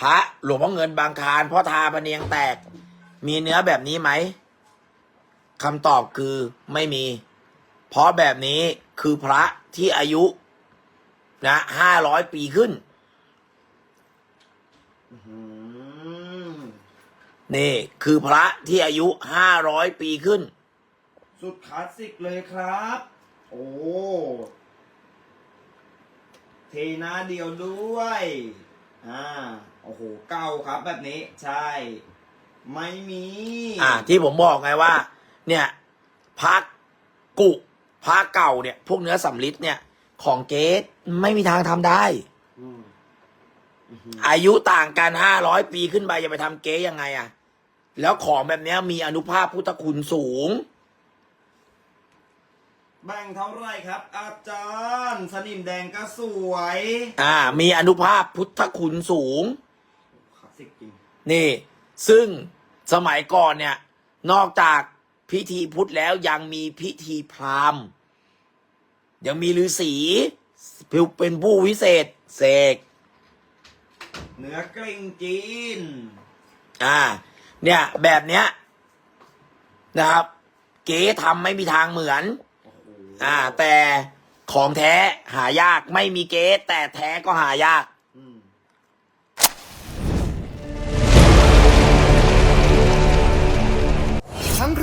พระหลวงพ่อเงินบางคารพ่อทาพะเนียงแตก มีเนื้อแบบนี้ไหมคำตอบคือไม่มี เพราะแบบนี้คือพระที่อายุ นะห้าร้อยปีขึ้นอื้อหือนี่คือพระที่อายุห้าร้อยปีขึ้น สุดคลาสสิกเลยครับ โอ้เทหน้าเดียวด้วย อ่าโอ้โหเก่าครับแบบนี้ใช่ ไม่มีอ่า ที่ผมบอกไงว่า เนี่ยพระกุพระเก่าเนี่ย พวกเนื้อสำลิดเนี่ย ของเกสไม่มีทางทำได้ อืมอื้อหืออายุต่างกันห้าร้อยปีขึ้นไปจะไปทำเก๊ยังไงอะแล้วของแบบเนี้ยมีอนุภาพพุทธคุณสูง แบ่งเท่าไหรครับ อาจารย์ สนิมแดงก็สวย อ่า มีอนุภาพพุทธคุณสูงคลา สสิกจริงนี่ ซึ่งสมัยก่อนเนี่ย นอกจากพิธีพุทธแล้วยังมีพิธีพราหมณ์ ยังมีฤาษีเป็นผู้วิเศษ เสกเนื้อเกร็งจีน อ่า เนี่ย แบบเนี้ยนะครับ เก๋ทำไม่มีทางเหมือนโอ้โหอ่า แต่ของแท้หายากไม่มีเก๊แต่แท้ก็หายาก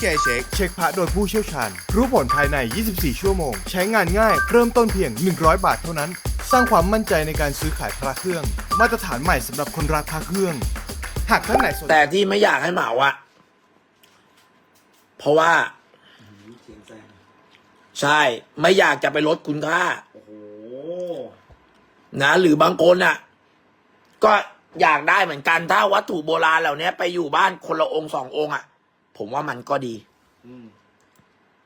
SK Check เช็คพระโดยผู้เชี่ยวชาญ รู้ผลภายใน 24 ชั่วโมง ใช้งานง่าย เริ่มต้นเพียง 100 บาทเท่านั้น สร้างความมั่นใจในการซื้อขายพระเครื่อง มาตรฐานใหม่สำหรับคนรักพระเครื่อง หากท่านไหนสนใจแต่ที่ไม่อยากให้เหมาอะเพราะว่าเสียงแซงใช่ ไม่อยากจะไปลดคุณค่าโอ้โหนะหรือบางคนอะ ก็อยากได้เหมือนกันถ้าวัตถุโบราณเหล่านี้ไปอยู่บ้านคนละองค์สององค์อะ ผมว่ามันก็ดีอืม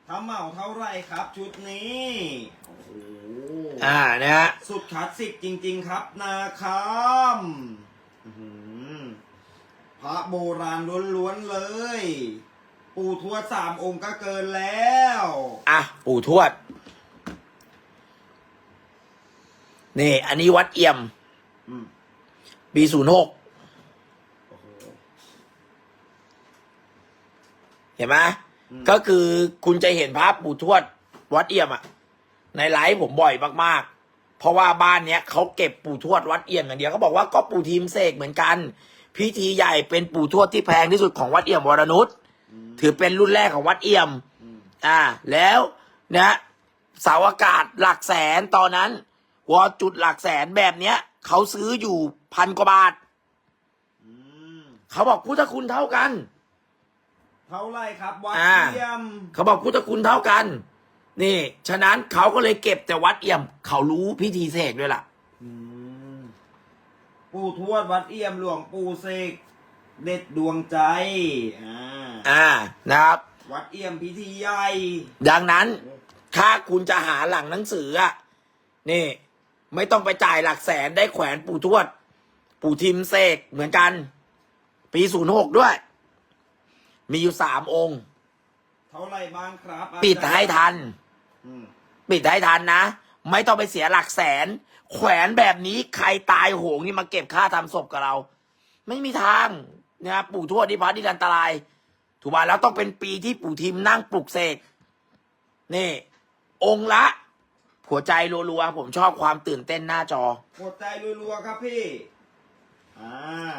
ถ้าเหมาเท่าไหรครับชุดนี้โอ้โหอ่านะฮะสุดคลาสสิกจริง ๆ ครับ นาคมอื้อหือพระโบราณล้วนๆเลย ปู่ทวดสามองค์ก็เกินแล้ว อะ ปู่ทวด นี่ อันนี้วัดเอี่ยมอืมปีศูนย์หก โอ้โห เห็นไหมอืมก็คือคุณจะเห็นภาพปู่ทวดวัดเอี่ยมอะในไลฟ์ผมบ่อยมากๆ เพราะว่าบ้านเนี้ยเขาเก็บปู่ทวดวัดเอี่ยมอย่างเดียวเขาบอกว่าก็ปู่ทีมเสกเหมือนกัน พิธีใหญ่เป็นปู่ทวดที่แพงที่สุดของวัดเอี่ยมวรนุชอืมถือเป็นรุ่นแรกของวัดเอี่ยมอืมอ่า แล้วนะเสาอากาศหลักแสนตอนนั้น วอจุดหลักแสนแบบเนี้ยเขาซื้ออยู่พันกว่าบาทอืมเขาบอกพุทธคุณเท่ากันเท่าไหรครับวัดอ่า เยี่ยมเขาบอกพุทธคุณเท่ากัน นี่ ฉะนั้นเขาก็เลยเก็บแต่วัดเอี่ยม เขารู้พิธีเสกด้วยล่ะ อืมปู่ทวดวัดเอี่ยมหลวงปู่เสกเด็ดดวงใจอ่าอ่านะครับ วัดเอี่ยมพิธีใหญ่ดังนั้นถ้าคุณจะหาหลังหนังสืออะนี่ ไม่ต้องไปจ่ายหลักแสนได้แขวนปู่ทวด ปู่ทิมเสกเหมือนกัน ปีศูนย์หกด้วย มีอยู่สามองค์ เท่าไหรบ้างครับอาจารย์ปิดให้ทัน อืมปิดให้ทันนะ ไม่ต้องไปเสียหลักแสน แขวนแบบนี้ใครตายโหงนี่มาเก็บค่าทำศพกับเรา ไม่มีทางนะครับปู่ทวดที่พัดที่อันตราย ถูกป่ะแล้วต้องเป็นปีที่ปู่ทิมนั่งปลุกเสกนี่ องค์ละ หัวใจรัวๆผมชอบความตื่นเต้นหน้าจอ หัวใจรัวๆครับพี่อ่า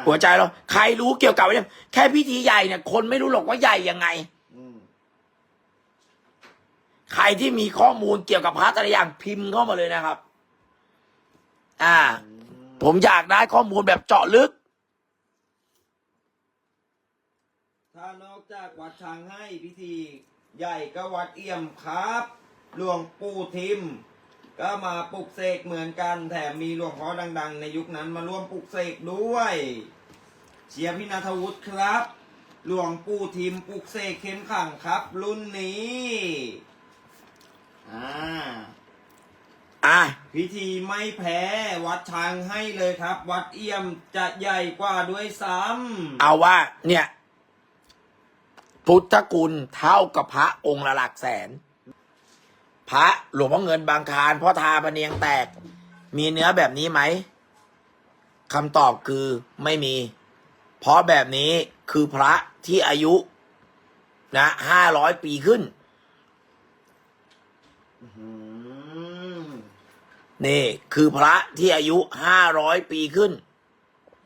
หัวใจเราใครรู้เกี่ยวกับเนี่ยแค่พิธีใหญ่เนี่ย คนไม่รู้หรอกว่าใหญ่ยังไงอืมใครที่มีข้อมูลเกี่ยวกับพระแต่ละอย่างพิมพ์เข้ามาเลยนะครับ อ่า ผมอยากได้ข้อมูลแบบเจาะลึก ถ้านอกจากวัดช้างให้พิธี ใหญ่ก็วัดเอี่ยมครับ หลวงปู่ทิม ก็มาปลุกเสกเหมือนกัน แถมมีหลวงพ่อดัง ๆ ในยุคนั้นมาร่วมปลุกเสกด้วย เชียร์พี่นัทวุฒิครับ หลวงปู่ทิมปลุกเสกเข้มขังครับ รุ่นนี้อ่าอะพิธีไม่แพ้วัดช้างให้เลยครับ วัดเอี่ยมจะใหญ่กว่าด้วยซ้ำเอาว่าเนี่ย พุทธคุณเท่ากับพระองค์ละหลักแสน พระหลวงพ่อเงินบางคารพ่อทาพะเนียงแตก มีเนื้อแบบนี้ไหมคำตอบคือไม่มี เพราะแบบนี้คือพระที่อายุนะห้าร้อยปีขึ้นอืมนี่คือพระที่อายุห้าร้อยปีขึ้น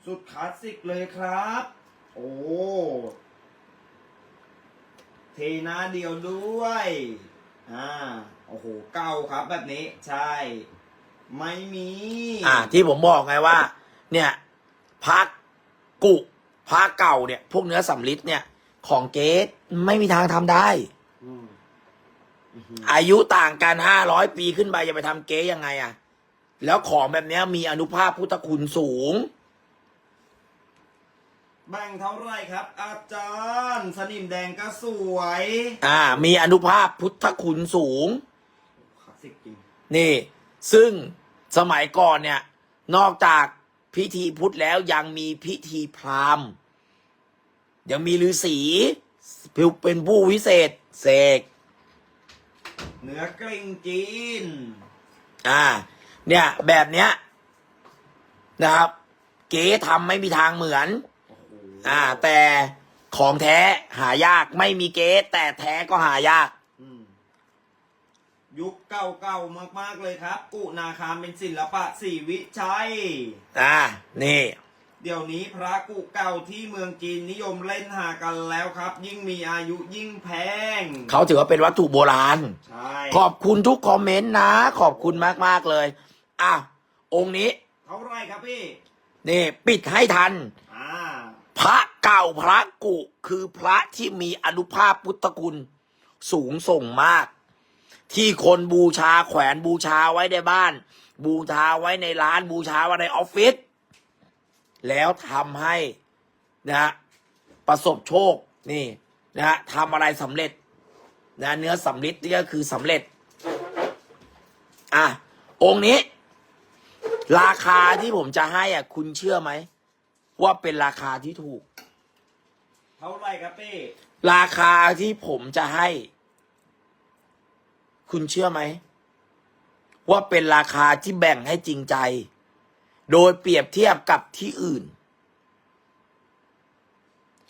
สุดคลาสสิกเลยครับ โอ้เทหน้าเดียวด้วย อ่าโอ้โหเก่าครับแบบนี้ใช่ ไม่มี อ่า ที่ผมบอกไงว่า เนี่ยพระกุพระเก่าเนี่ย พวกเนื้อสำลิดเนี่ย ของเกสไม่มีทางทำได้ อืมอื้อหืออายุต่างกันห้าร้อยปีขึ้นไปจะไปทำเก๊ยังไงอะแล้วของแบบเนี้ยมีอนุภาพพุทธคุณสูง แบ่งเท่าไหรครับ อาจารย์ สนิมแดงก็สวย อ่า มีอนุภาพพุทธคุณสูง คลาสสิกจริง นี่ ซึ่งสมัยก่อนเนี่ย นอกจากพิธีพุทธแล้วยังมีพิธีพราหมณ์ ยังมีฤาษีเป็นผู้วิเศษ เสก เนื้อเกร็งจีน อ่า เนี่ย แบบเนี้ยนะครับ เก๋ทำไม่มีทางเหมือนโอ้โหอ่า แต่ของแท้หายากไม่มีเก๊แต่แท้ก็หายาก อืมยุคเก่าๆมากๆเลยครับ กุนาคามเป็นศิลปะสีวิชัย อ่า นี่ เดี๋ยวนี้พระกุเก่าที่เมืองจีนนิยมเล่นหากันแล้วครับ ยิ่งมีอายุยิ่งแพง เขาถือว่าเป็นวัตถุโบราณ ใช่ขอบคุณทุกคอมเมนต์นะ ขอบคุณมากๆเลย อะ องค์นี้ เท่าไหรครับพี่ นี่ ปิดให้ทันอ่า พระเก่าพระกุคือพระที่มีอนุภาพพุทธคุณสูงส่งมาก ที่คนบูชาแขวนบูชาไว้ในบ้าน บูชาไว้ในร้านบูชาไว้ในออฟฟิศแล้วทำให้นะฮะประสบโชคนี่นะฮะทำอะไรสำเร็จนะเนื้อสำลิดนี่ก็คือสำเร็จ อะ องค์นี้ ราคาที่ผมจะให้อะ คุณเชื่อไหม ว่าเป็นราคาที่ถูก เท่าไหรครับพี่ราคาที่ผมจะให้ คุณเชื่อไหม ว่าเป็นราคาที่แบ่งให้จริงใจ โดยเปรียบเทียบกับที่อื่น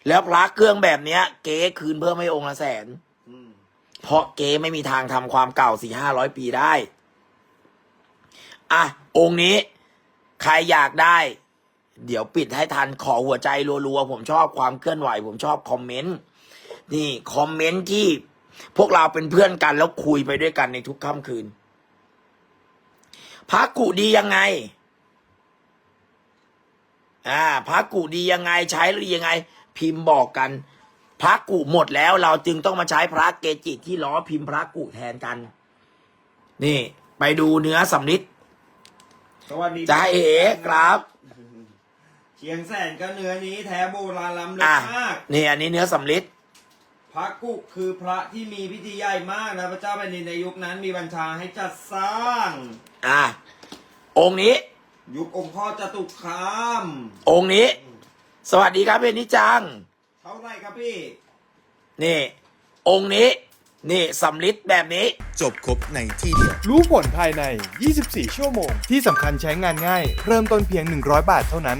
แล้วพระเครื่องแบบเนี้ย เก๊คืนเพิ่มให้องค์ละแสน อืมเพราะเก๊ไม่มีทางทำความเก่าสี่ห้าร้อยปีได้ อะ องค์นี้ ใครอยากได้ เดี๋ยวปิดให้ทันขอหัวใจรัวๆ ผมชอบความเคลื่อนไหว ผมชอบคอมเมนต์นี่คอมเมนต์ที่พวกเราเป็นเพื่อนกันแล้วคุยไปด้วยกันในทุกค่ำคืนพระกุดียังไง อ่าพระกุดียังไงใช้หรือยังไง พิมพ์บอกกัน พระกุหมดแล้วเราจึงต้องมาใช้พระเกจิที่ล้อพิมพ์พระกุแทนกัน นี่ ไปดูเนื้อสำลิดสวัสดีจ้าเอ๋ครับ เชียงแสนก็เนื้อนี้แท้โบราณล้ำลึกอะมาก นี่อันนี้เนื้อสำลิดพระกุคือพระที่มีพิธีใหญ่มากนะพระเจ้าแผ่นดินในยุคนั้นมีบัญชาให้จัดสร้าง อะองค์นี้ ยุคองค์พ่อจตุคามองค์นี้ สวัสดีครับเพนนิจัง เท่าไหรครับพี่ นี่ องค์นี้ นี่สำลิดแบบนี้ จบครบในที่เดียว รู้ผลภายใน 24 ชั่วโมง ที่สำคัญใช้งานง่าย เริ่มต้นเพียง 100 บาทเท่านั้น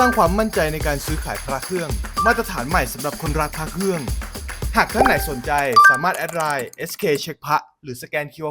ร้างความมั่นใจในการซื้อขายพระเครื่อง มาตรฐานใหม่สำหรับคนรักพระเครื่อง หากท่านไหนสนใจสามารถแอดไลน์ SK เช็คพระหรือสแกน QR